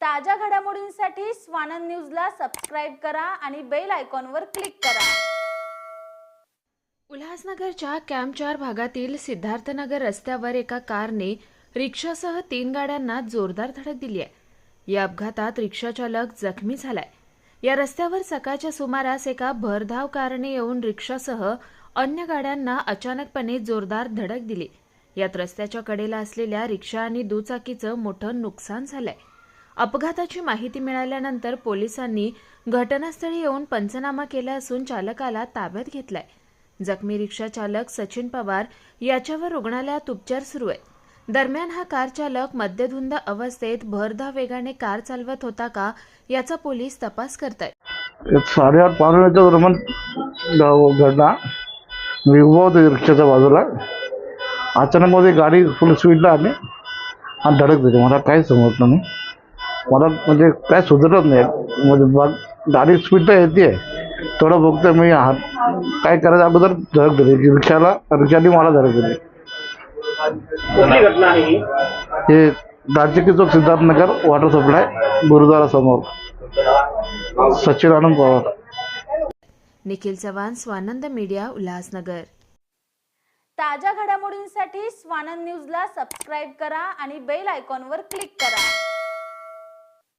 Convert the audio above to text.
ताज्या घडामोडींसाठी स्वानंद न्यूजला सबस्क्राईब करा आणि बेल आयकॉनवर क्लिक करा. उल्हासनगरच्या कॅम्प चार भागातील सिद्धार्थनगर रस्त्यावर एका कारने रिक्षासह तीन गाड्यांना जोरदार धडक दिली आहे. या अपघातात रिक्षाचालक जखमी झालाय. या रस्त्यावर सकाळच्या सुमारास एका भरधाव कारने येऊन रिक्षासह अन्य गाड्यांना अचानकपणे जोरदार धडक दिली. यात रस्त्याच्या कडेला असलेल्या रिक्षा आणि दुचाकीचं मोठं नुकसान झालंय. अपघाताची माहिती मिळाल्यानंतर पोलिसांनी घटनास्थळी येऊन पंचनामा केला असून चालकाला ताब्यात घेतलाय. जखमी रिक्षा चालक सचिन पवार याच्यावर रुग्णालयात उपचार सुरू आहेत. दरम्यान हा कार चालक मद्यधुंद अवस्थेत भरधाव वेगाने कार चालवत होता का याचा पोलीस तपास करतायत. एक साडेआठ पावणेच्या दरम्यान घडला मी उभा होतो रिक्षाच्या बाजूला. अचानक मध्ये गाडी फुल स्पीडला आली आणि धडक दिली. मला काहीच समजत नाही. मला म्हणजे काय सुधरत नाही. म्हणजे बा- गाडी स्पीडला येते. थोडं बघतोय मी हात काय करायचं? अगोदर धडक दिली. रिक्षाला रिक्षाने मला धडक दिली. कुठली घटना आहे ही? हे चौक सिद्धार्थनगर वॉटर सप्लाय गुरुद्वारा समोर. सचिन आनंद पवार. निखिल चव्हाण स्वानंद मीडिया उल्हासनगर. ताज्या घडामोडींसाठी स्वानंद न्यूजला सबस्क्राईब करा आणि बेल आयकॉनवर क्लिक करा.